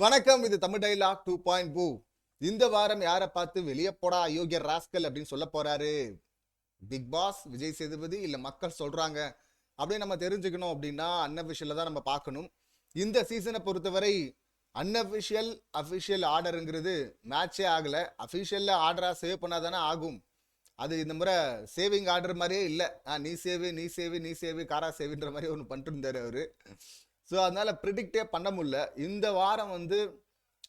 வணக்கம் இது Tamil dialogue two point பூ இந்த வாரம் யாரை பார்த்து வெளியே போடா அயோக்கிய ராஸ்கல் அப்படின்னு சொல்ல போறாரு? பிக் பாஸ் விஜய் சேதுபதி இல்ல மக்கள் சொல்றாங்க. அப்படின்னு நம்ம தெரிஞ்சுக்கணும் அப்படின்னா அன்அஃபிஷியல தான் நம்ம பார்க்கணும். இந்த சீசனை பொறுத்தவரை அன்அஃபிஷியல் அஃபிஷியல் ஆர்டருங்கிறது மேட்சே ஆகல. அஃபிஷியல்ல ஆர்டரா சேவ் பண்ணாதானே ஆகும். அது இந்த முறை சேவிங் ஆர்டர் மாதிரியே இல்லை. நீ சேவு நீ சேவு நீ சேவு காரா சேவின்ற மாதிரி ஒன்று பண்ணிட்டு இருந்தார் அவர். ஸோ அதனால் ப்ரிடிக்டே பண்ண முடியல. இந்த வாரம் வந்து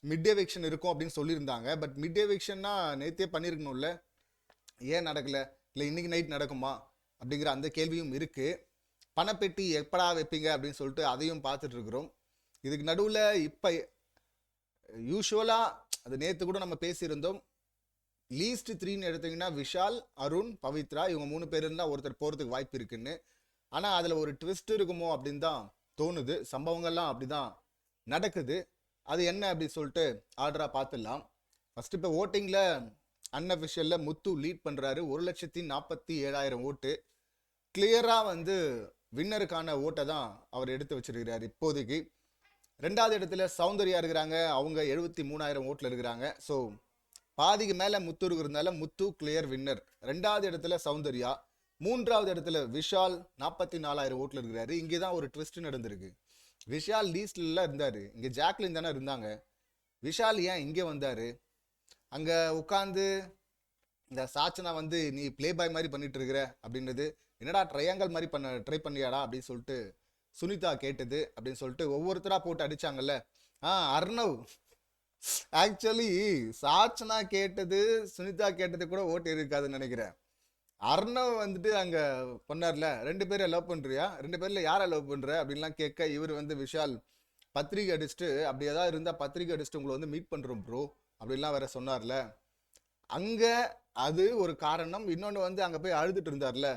மிட் டே வெக்ஷன் இருக்கும் அப்படின்னு சொல்லியிருந்தாங்க. பட் மிட் டே வெக்ஷன்னா நேத்தே பண்ணியிருக்கணும்ல. ஏன் நடக்கல? இல்லை இன்னைக்கு நைட் நடக்குமா? அப்படிங்கிற அந்த கேள்வியும் இருக்குது பணப்பெட்டி எப்படா வைப்பீங்க? அப்படின்னு சொல்லிட்டு அதையும் பார்த்துட்ருக்குறோம் இதுக்கு நடுவில் இப்போ யூஸ்வலாக அது நேற்று கூட நம்ம பேசியிருந்தோம். லீஸ்ட் த்ரீன்னு எடுத்தீங்கன்னா விஷால் அருண் பவித்ரா இவங்க மூணு பேர் இருந்தால் ஒருத்தர் போகிறதுக்கு வாய்ப்பு இருக்குன்னு. ஆனால் அதில் ஒரு ட்விஸ்ட் இருக்குமோ அப்படின்னு தான் தோணுது. சம்பவங்கள்லாம் அப்படிதான் நடக்குது. அது என்ன அப்படின்னு சொல்லிட்டு ஆர்டராக பார்த்துடலாம். ஃபஸ்ட்டு இப்போ ஓட்டிங்கில் அன்அஃபிஷியலில் முத்து லீட் பண்ணுறாரு ஒரு லட்சத்தி நாற்பத்தி ஏழாயிரம் ஓட்டு. கிளியராக வந்து வின்னருக்கான ஓட்டை தான் அவர் எடுத்து வச்சிருக்கிறார் இப்போதைக்கு. ரெண்டாவது இடத்துல சௌந்தர்யா இருக்கிறாங்க. அவங்க எழுபத்தி மூணாயிரம் ஓட்டில் இருக்கிறாங்க. ஸோ பாதிக்கு மேலே முத்து இருக்கிறதுனால முத்து கிளியர் வின்னர் ரெண்டாவது இடத்துல சௌந்தர்யா. மூன்றாவது இடத்துல விஷால் நாற்பத்தி நாலாயிரம் ஓட்டில் இருக்கிறாரு. இங்கே தான் ஒரு ட்விஸ்ட் நடந்திருக்கு. விஷால் லீஸ்ட்லாம் இருந்தார். இங்கே ஜாக்லின் தானே இருந்தாங்க. விஷால் ஏன் இங்கே வந்தார்? அங்கே உட்காந்து இந்த சாச்சனா வந்து நீ ப்ளே பாய் மாதிரி பண்ணிட்டு இருக்கிற அப்படின்றது என்னடா ட்ரையாங்கல் மாதிரி பண்ண ட்ரை பண்ணியாடா அப்படின்னு சொல்லிட்டு சுனிதா கேட்டது. அப்படின்னு சொல்லிட்டு ஒவ்வொருத்தராக போட்டு அடிச்சாங்கல்ல. ஆ அர்ணவ். ஆக்சுவலி சாச்சனா கேட்டது சுனிதா கேட்டது கூட ஓட்டு இருக்காதுன்னு நினைக்கிறேன். அர்ணவ் வந்துட்டு அங்க பண்ணார்ல ரெண்டு பேரை லவ் பண்றியா? ரெண்டு பேர்ல யாரை லவ் பண்ற? அப்படின்லாம் கேட்க இவர் வந்து விஷால் பத்திரிக்கை அடிச்சுட்டு அப்படி ஏதாவது இருந்தா பத்திரிக்கை அடிச்சுட்டு உங்களை வந்து மீட் பண்றோம் ப்ரோ அப்படின்லாம் வேற சொன்னார்ல. அங்க அது ஒரு காரணம். இன்னொன்று வந்து அங்க போய் அழுதுட்டு இருந்தார்ல.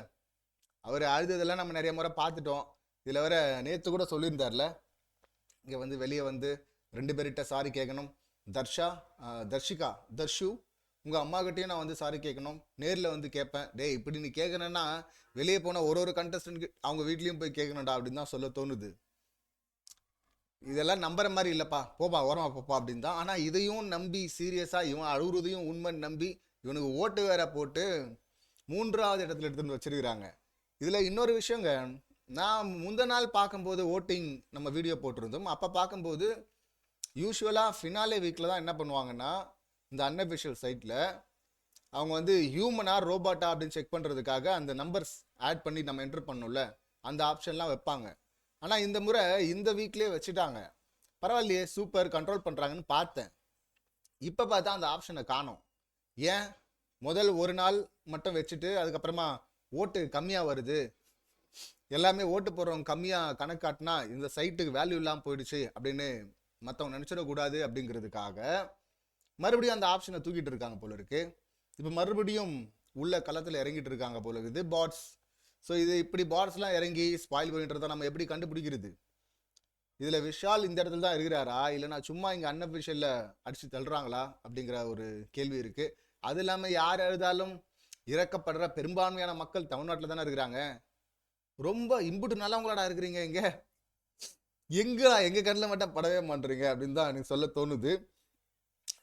அவர் அழுததெல்லாம் நம்ம நிறைய முறை பார்த்துட்டோம். இதுல வேற நேத்து கூட சொல்லியிருந்தார்ல. இங்க வந்து வெளியே வந்து ரெண்டு பேர்கிட்ட சாரி கேட்கணும் தர்ஷா தர்ஷிகா தர்ஷு உங்கள் அம்மாக்கிட்டேயும் நான் வந்து சாரி கேட்கணும் நேரில் வந்து கேட்பேன் டேய் இப்படி நீ கேட்கணும்னா வெளியே போன ஒரு ஒரு கண்டஸ்டன்ட் அவங்க வீட்லேயும் போய் கேட்கணும்டா அப்படின்னு தான் சொல்ல தோணுது. இதெல்லாம் நம்புற மாதிரி இல்லைப்பா. போப்பா ஓரமா போப்பா அப்படின்னு தான். ஆனால் இதையும் நம்பி சீரியஸாக இவன் அழுகுறதையும் உண்மை நம்பி இவனுக்கு ஓட்டு வேற போட்டு மூன்றாவது இடத்துல எடுத்துகிட்டு வச்சிருக்கிறாங்க. இதில் இன்னொரு விஷயங்க. நான் முந்த நாள் பார்க்கும்போது ஓட்டிங் நம்ம வீடியோ போட்டிருந்தோம். அப்போ பார்க்கும்போது யூஸ்வலாக ஃபினாலே வீக்கில் தான் என்ன பண்ணுவாங்கன்னா இந்த அன்அஃபிஷியல் சைட்டில் அவங்க வந்து ஹியூமனா ரோபோட்டா அப்படின்னு செக் பண்ணுறதுக்காக அந்த நம்பர்ஸ் ஆட் பண்ணி நம்ம என்டர் பண்ணோம்ல அந்த ஆப்ஷன்லாம் வைப்பாங்க. ஆனால் இந்த முறை இந்த வீக்லேயே வச்சுட்டாங்க. பரவாயில்லையே சூப்பர் கண்ட்ரோல் பண்ணுறாங்கன்னு பார்த்தேன். இப்போ பார்த்தா அந்த ஆப்ஷனை காணோம். ஏன்? முதல் ஒரு நாள் மட்டும் வச்சுட்டு அதுக்கப்புறமா ஓட்டு கம்மியாக வருது. எல்லாமே ஓட்டு போடுறவங்க கம்மியாக கணக்கு காட்டினா இந்த சைட்டுக்கு வேல்யூ இல்லாமல் போயிடுச்சு அப்படின்னு மற்றவங்க நினச்சிடக்கூடாது அப்படிங்கிறதுக்காக மறுபடியும் அந்த ஆப்ஷனை தூக்கிட்டு இருக்காங்க போல இருக்கு. இப்போ மறுபடியும் உள்ள களத்தில் இறங்கிட்டு இருக்காங்க போல இருக்குது. பாட்ஸ் ஸோ இது இப்படி பாட்ஸ்லாம் இறங்கி ஸ்பாயில் பண்ணிட்டு நம்ம எப்படி கண்டுபிடிக்கிறது? இதில் விஷால் இந்த இடத்துல தான் இருக்கிறாரா? இல்லைனா சும்மா இங்கே அன்அஃபிஷியலில் அடித்து தள்ளுறாங்களா? அப்படிங்கிற ஒரு கேள்வி இருக்குது அது இல்லாமல் யார் எழுதாலும் இறக்கப்படுற பெரும்பான்மையான மக்கள் தமிழ்நாட்டில் தானே இருக்கிறாங்க. ரொம்ப இம்புட்டு நல்லவங்களாடா இருக்கிறீங்க இங்கே? எங்கடா எங்கள் கண்ணில் மட்டும் படவே மாட்டுறீங்க அப்படின்னு தான் எனக்கு சொல்ல தோணுது.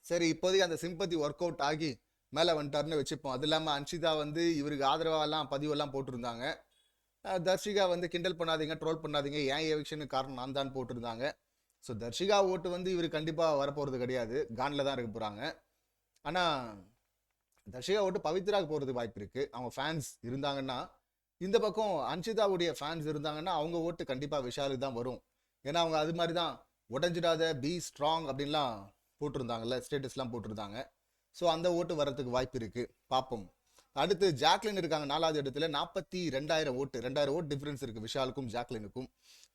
சரி இப்போதைக்கு அந்த சிம்பத்தி ஒர்க் அவுட் ஆகி மேலே வந்துட்டாருன்னு வச்சுப்போம். அது இல்லாமல் அன்ஷிதா வந்து இவருக்கு ஆதரவாலாம் பதிவெல்லாம் போட்டிருந்தாங்க. தர்ஷிகா வந்து கிண்டல் பண்ணாதீங்க ட்ரோல் பண்ணாதீங்க. ஏன் எவிக்ஷனுக்கு காரணம் நான் தான் போட்டிருந்தாங்க. ஸோ தர்ஷிகா ஓட்டு வந்து இவர் கண்டிப்பாக வரப்போகிறது கிடையாது. கானில் தான் இருக்க போகிறாங்க ஆனால் தர்ஷிகா ஓட்டு பவித்ராக்கு போகிறதுக்கு வாய்ப்பு இருக்குது அவங்க ஃபேன்ஸ் இருந்தாங்கன்னா இந்த பக்கம் அன்ஷிதாவுடைய ஃபேன்ஸ் இருந்தாங்கன்னா அவங்க ஓட்டு கண்டிப்பாக விஷாலுக்கு தான் வரும். ஏன்னா அவங்க அது மாதிரி தான் உடஞ்சிடாத பி ஸ்ட்ராங் அப்படின்லாம் போட்டிருந்தாங்கல்ல ஸ்டேட்டஸ்லாம் போட்டிருந்தாங்க. ஸோ அந்த ஓட்டு வர்றதுக்கு வாய்ப்பு இருக்குது பார்ப்போம் அடுத்து ஜாக்லின் இருக்காங்க நாலாவது இடத்துல. நாற்பத்தி ரெண்டாயிரம் ஓட்டு ரெண்டாயிரம் ஓட்டு டிஃப்ரென்ஸ் இருக்குது விஷாலுக்கும் ஜாக்லினுக்கும்.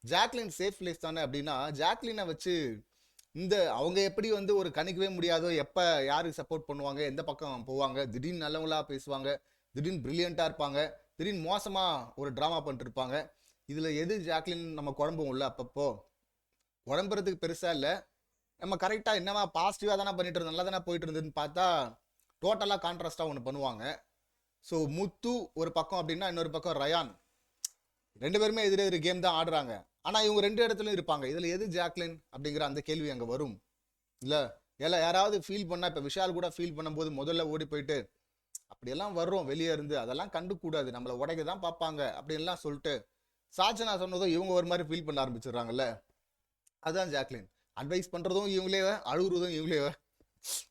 ஜாக்லின் சேஃப் பிளேஸ் தானே அப்படின்னா ஜாக்லினை வச்சு இந்த அவங்க எப்படி வந்து ஒரு கணிக்கவே முடியாதோ எப்போ யாருக்கு சப்போர்ட் பண்ணுவாங்க எந்த பக்கம் போவாங்க திடீர்னு நல்லவங்களா பேசுவாங்க திடீர்னு பிரில்லியண்ட்டாக இருப்பாங்க திடீர்னு மோசமாக ஒரு ட்ராமா பண்ணிட்டு இருப்பாங்க இதில் எது ஜாக்லின் நம்ம குழம்பும் இல்லை அப்பப்போ? குழம்புறதுக்கு பெருசாக இல்லை. நம்ம கரெக்டாக என்னவா பாசிட்டிவாக தானே பண்ணிட்டு இருந்தோம் நல்லா தானே போயிட்டு இருந்ததுன்னு பார்த்தா டோட்டலாக கான்ட்ராஸ்டாக ஒன்று பண்ணுவாங்க. ஸோ முத்து ஒரு பக்கம் அப்படின்னா இன்னொரு பக்கம் ரயான். ரெண்டு பேருமே எதிரெதிர் கேம் தான் ஆடுறாங்க. ஆனால் இவங்க ரெண்டு இடத்துலையும் இருப்பாங்க. இதில் எது ஜாக்லின் அப்படிங்கிற அந்த கேள்வி அங்கே வரும். இல்லை? எல்லாம் யாராவது ஃபீல் பண்ணால் இப்போ விஷால் கூட ஃபீல் பண்ணும்போது முதல்ல ஓடி போயிட்டு அப்படியெல்லாம் வர்றோம் வெளியே இருந்து அதெல்லாம் கண்டுக்கூடாது. நம்மளை உடைக்க தான் பார்ப்பாங்க. அப்படின்லாம் சொல்லிட்டு சாச்சனா சொன்னதும் இவங்க ஒரு மாதிரி ஃபீல் பண்ண ஆரம்பிச்சிடுறாங்கல்ல? அதுதான் ஜாக்லின். அட்வைஸ் பண்ணுறதும் இவங்களே அழுகுறதும் இவங்களே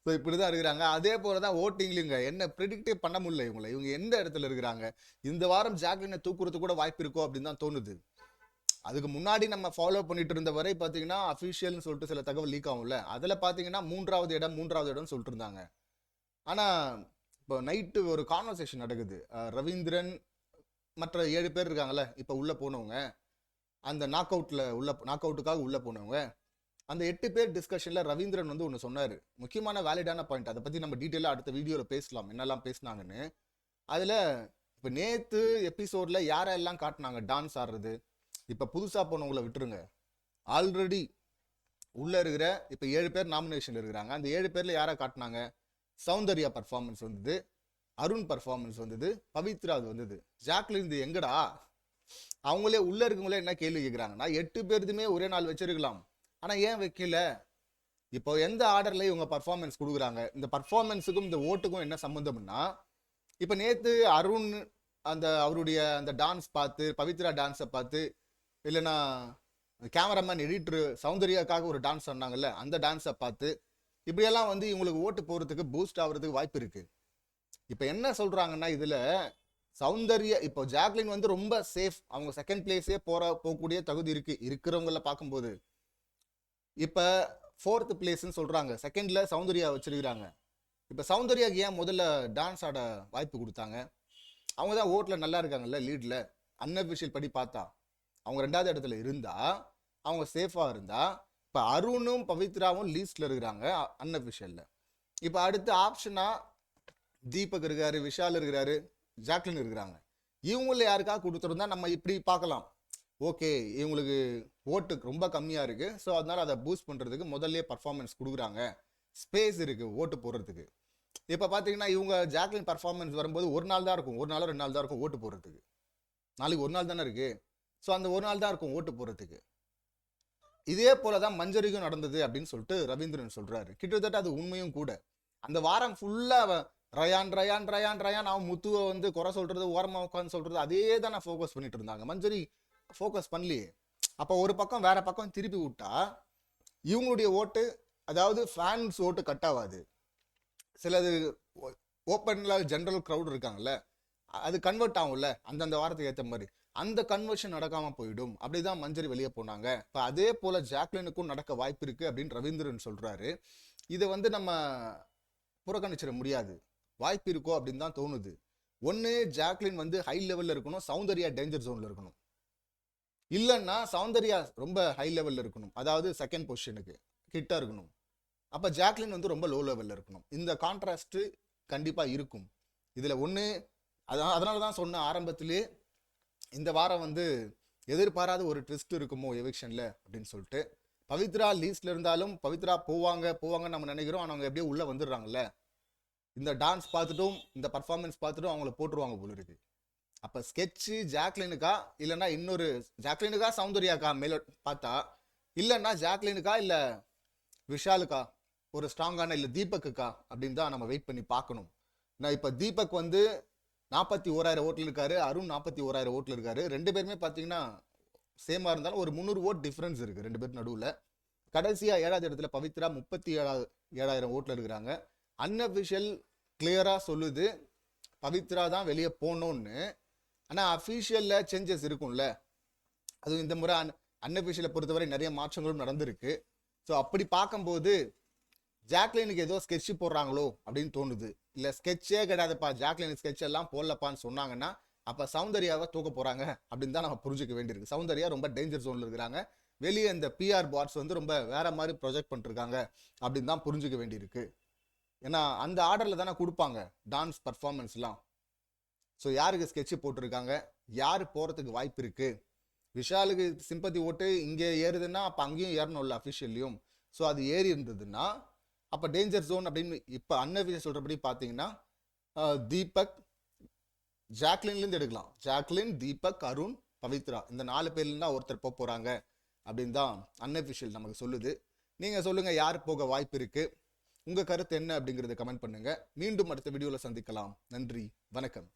ஸோ இப்படிதான் இருக்கிறாங்க. அதே போலதான் ஓட்டிங்லிங்க என்ன ப்ரிடிக்டே பண்ண முடியல இவங்களை. இவங்க எந்த இடத்துல இருக்கிறாங்க? இந்த வாரம் ஜாக்லினை தூக்குறது கூட வாய்ப்பு இருக்கோ அப்படின்னு தான் தோணுது. அதுக்கு முன்னாடி நம்ம ஃபாலோ பண்ணிட்டு இருந்த வரை பார்த்தீங்கன்னா அஃபிஷியல்னு சொல்லிட்டு சில தகவல் லீக் ஆகும்ல. அதில் பார்த்தீங்கன்னா மூன்றாவது இடம் மூன்றாவது இடம்னு சொல்லிட்டு இருந்தாங்க. ஆனால் இப்போ நைட்டு ஒரு கான்வர்சேஷன் நடக்குது. ரவீந்திரன் மற்ற ஏழு பேர் இருக்காங்கல்ல இப்போ உள்ளே போனவங்க. அந்த நாக் அவுட்டில் உள்ள நாக் அவுட்டுக்காக உள்ளே போனவங்க. அந்த எட்டு பேர் டிஸ்கஷனில் ரவீந்திரன் வந்து ஒன்று சொன்னார். முக்கியமான வேலிடான பாயிண்ட் அதை பற்றி நம்ம டீட்டெயிலாக அடுத்த வீடியோவில் பேசலாம். என்னெல்லாம் பேசுனாங்கன்னு. அதில் இப்போ நேற்று எபிசோடில் யாரெல்லாம் காட்டினாங்க? டான்ஸ் ஆடுறது இப்போ புதுசாக போனவங்கள விட்டுருங்க. ஆல்ரெடி உள்ளே இருக்கிற இப்போ ஏழு பேர் நாமினேஷனில் இருக்கிறாங்க. அந்த ஏழு பேரில் யாரை காட்டினாங்க? சௌந்தர்யா பர்ஃபார்மன்ஸ் வந்தது. அருண் பர்ஃபார்மன்ஸ் வந்தது. பவித்ரா அது வந்தது. ஜாக்லின் இது எங்கடா? அவங்களே உள்ளே இருக்கவங்களே என்ன கேள்வி கேட்குறாங்கன்னா எட்டு பேருதுமே ஒரே நாள் வச்சிருக்கலாம். ஆனால் ஏன் வைக்கல? இப்போ எந்த ஆர்டரில் இவங்க பர்ஃபார்மன்ஸ் கொடுக்குறாங்க? இந்த பர்ஃபார்மன்ஸுக்கும் இந்த ஓட்டுக்கும் என்ன சம்மந்தம்னா இப்போ நேற்று அருண் அந்த அவருடைய அந்த டான்ஸ் பார்த்து பவித்ரா டான்ஸை பார்த்து இல்லைன்னா கேமராமேன் எடிட்டர் சௌந்தர்யாக்காக ஒரு டான்ஸ் சொன்னாங்கல்ல அந்த டான்ஸை பார்த்து இப்படியெல்லாம் வந்து இவங்களுக்கு ஓட்டு போகிறதுக்கு பூஸ்ட் ஆகுறதுக்கு வாய்ப்பு இருக்குது இப்போ என்ன சொல்கிறாங்கன்னா இதில் சௌந்தர்யா இப்போ ஜாக்லின் வந்து ரொம்ப சேஃப் அவங்க செகண்ட் பிளேஸே போகிற போகக்கூடிய தகுதி இருக்குது இருக்கிறவங்கள பார்க்கும்போது. இப்போ ஃபோர்த் பிளேஸ்ன்னு சொல்கிறாங்க செகண்டில் சௌந்தர்யா வச்சிருக்கிறாங்க. இப்போ சௌந்தர்யாக்கு ஏன் முதல்ல டான்ஸ் ஆட வாய்ப்பு கொடுத்தாங்க? அவங்க தான் ஓட்டில் நல்லா இருக்காங்கல்ல லீடில் அன்அஃபிஷியல் படி பார்த்தா அவங்க ரெண்டாவது இடத்துல இருந்தா அவங்க சேஃபாக இருந்தா இப்போ அருணும் பவித்ராவும் லீஸ்டில் இருக்கிறாங்க அன்அஃபிஷியல்ல இப்போ அடுத்து ஆப்ஷனாக தீபக் இருக்காரு விஷால் இருக்கிறாரு ஜாக்லின் இருக்கிறாங்க. இவங்கள யாருக்காக கொடுத்துருந்தா நம்ம இப்படி பார்க்கலாம். ஓகே இவங்களுக்கு ஓட்டு ரொம்ப கம்மியாக இருக்குது ஸோ அதனால அதை பூஸ்ட் பண்ணுறதுக்கு முதல்ல பர்ஃபார்மன்ஸ் கொடுக்குறாங்க. ஸ்பேஸ் இருக்குது ஓட்டு போடுறதுக்கு. இப்போ பார்த்தீங்கன்னா இவங்க ஜாக்லின் பர்ஃபார்மன்ஸ் வரும்போது ஒரு நாள் தான் இருக்கும். ஒரு நாள் ரெண்டு நாள் தான் இருக்கும் ஓட்டு போடுறதுக்கு. நாளைக்கு ஒரு நாள் தானே இருக்குது ஸோ அந்த ஒரு நாள் தான் இருக்கும் ஓட்டு போடுறதுக்கு. இதே போல தான் மஞ்சரிக்கும் நடந்தது அப்படின்னு சொல்லிட்டு ரவீந்திரன் சொல்கிறாரு கிட்டத்தட்ட அது உண்மையும் கூட. அந்த வாரம் ஃபுல்லாக ரயான் ரயான் ரயான் ரயான் அவன் முத்துவை வந்து குறை சொல்கிறது ஓரமாக உட்காந்து சொல்கிறது அதே தான் நான் ஃபோக்கஸ் பண்ணிட்டு இருந்தாங்க. மஞ்சரி ஃபோக்கஸ் பண்ணலையே. அப்போ ஒரு பக்கம் வேற பக்கம் திருப்பி விட்டா இவங்களுடைய ஓட்டு அதாவது ஃபேன்ஸ் ஓட்டு கட் ஆகாது சிலது ஓப்பனில் ஜென்ரல் க்ரௌட் இருக்காங்கல்ல அது கன்வெர்ட் ஆகும்ல அந்தந்த வாரத்துக்கு ஏற்ற மாதிரி. அந்த கன்வர்ஷன் நடக்காமல் போயிடும். அப்படி தான் மஞ்சரி வெளியே போனாங்க. இப்போ அதே போல் ஜாக்லினுக்கும் நடக்க வாய்ப்பு இருக்குது அப்படின்னு ரவீந்திரன் சொல்கிறாரு இதை வந்து நம்ம புறக்கணிச்சிட முடியாது. வாய்ப்பு இருக்கோ அப்படின்னு தான் தோணுது. ஒன்று ஜாக்லின் வந்து ஹை லெவலில் இருக்கணும். சௌந்தர்யா டேஞ்சர் ஜோனில் இருக்கணும். இல்லைன்னா சௌந்தர்யா ரொம்ப ஹை லெவலில் இருக்கணும். அதாவது செகண்ட் பொசிஷனுக்கு கிட்ட இருக்கணும். அப்போ ஜாக்லின் வந்து ரொம்ப லோ லெவலில் இருக்கணும். இந்த கான்ட்ராஸ்ட்டு கண்டிப்பாக இருக்கும். இதில் ஒன்று அதான் அதனால தான் சொன்ன ஆரம்பத்திலே இந்த வாரம் வந்து எதிர்பாராத ஒரு ட்விஸ்ட் இருக்குமோ எவிக்ஷனில் அப்படின்னு சொல்லிட்டு பவித்ரா லீஸ்ட்ல இருந்தாலும் பவித்ரா போவாங்க போவாங்கன்னு நம்ம நினைக்கிறோம். ஆனால் அவங்க எப்படியே உள்ளே வந்துடுறாங்கல்ல. இந்த டான்ஸ் பார்த்துட்டும் இந்த பர்ஃபார்மன்ஸ் பார்த்துட்டும் அவங்கள போட்டுருவாங்க போல இருக்குது அப்போ ஸ்கெட்சு ஜாக்லினுக்கா இல்லைன்னா இன்னொரு ஜாக்லினுக்கா சௌந்தர்யாக்கா மேல பார்த்தா இல்லைன்னா ஜாக்லினுக்கா இல்லை விஷாலுக்கா ஒரு ஸ்ட்ராங்கான இல்லை தீபக்குக்கா அப்படின்னு தான் நம்ம வெயிட் பண்ணி பார்க்கணும். நான் இப்போ தீபக் வந்து நாற்பத்தி ஓராயிரம் ஓட்டில் இருக்காரு அருண் நாற்பத்தி ஓராயிரம் ஓட்டில் இருக்காரு. ரெண்டு பேருமே பார்த்தீங்கன்னா சேமாக இருந்தாலும் ஒரு முந்நூறு ஓட் டிஃப்ரென்ஸ் இருக்குது ரெண்டு பேர் நடுவில். கடைசியாக ஏழாவது இடத்துல பவித்ரா முப்பத்தி ஏழாவது ஏழாயிரம் ஓட்டில் இருக்கிறாங்க. அன்அஃபிஷியல் கிளியராக சொல்லுது. பவித்ரா தான் வெளியே போகணுன்னு ஆனால் அஃபீஷியலில் சேஞ்சஸ் இருக்கும்ல. அதுவும் இந்த முறை அன் அன்அஃபிஷியலை பொறுத்தவரை நிறைய மாற்றங்களும் நடந்திருக்கு. ஸோ அப்படி பார்க்கும்போது ஜாக்லினுக்கு ஏதோ ஸ்கெட்சு போடுறாங்களோ அப்படின்னு தோணுது. இல்லை ஸ்கெட்சே கிடையாதுப்பா. ஜாக்லின் ஸ்கெட்ச் எல்லாம் போடலப்பான்னு சொன்னாங்கன்னா அப்போ சௌந்தர்யாவை தூக்க போகிறாங்க அப்படின்னு தான் நம்ம புரிஞ்சுக்க வேண்டியிருக்கு. சௌந்தர்யா ரொம்ப டேஞ்சர் ஜோனில் இருக்கிறாங்க. வெளியே இந்த பிஆர் பாட்ஸ் வந்து ரொம்ப வேற மாதிரி ப்ரொஜெக்ட் பண்ணிருக்காங்க அப்படின்னு தான் புரிஞ்சுக்க வேண்டியிருக்கு. ஏன்னா அந்த ஆர்டரில் தானே கொடுப்பாங்க டான்ஸ் பர்ஃபார்மன்ஸ்லாம் ஸோ யாருக்கு ஸ்கெட்சு போட்டிருக்காங்க? யார் போகிறதுக்கு வாய்ப்பு இருக்குது விஷாலுக்கு சிம்பத்தி ஓட்டு இங்கே ஏறுதுன்னா அப்போ அங்கேயும் ஏறணும்ல அஃபிஷியல்லையும் ஸோ அது ஏறி இருந்ததுன்னா அப்போ டேஞ்சர் ஜோன் அப்படின்னு இப்போ அன்னவிஜய் சொல்கிறபடி பார்த்தீங்கன்னா தீபக் ஜாக்லின்லேருந்து எடுக்கலாம். ஜாக்லின் தீபக் அருண் பவித்ரா. இந்த நாலு பேர்லேருந்து தான் ஒருத்தர் போக போகிறாங்க அப்படின்னு தான் அன்அஃபிஷியல் நமக்கு சொல்லுது. நீங்கள் சொல்லுங்கள் யார் போக வாய்ப்பு இருக்குது உங்கள் கருத்து என்ன அப்படிங்கிறத கமெண்ட் பண்ணுங்க. மீண்டும் அடுத்த வீடியோவில் சந்திக்கலாம். நன்றி வணக்கம்.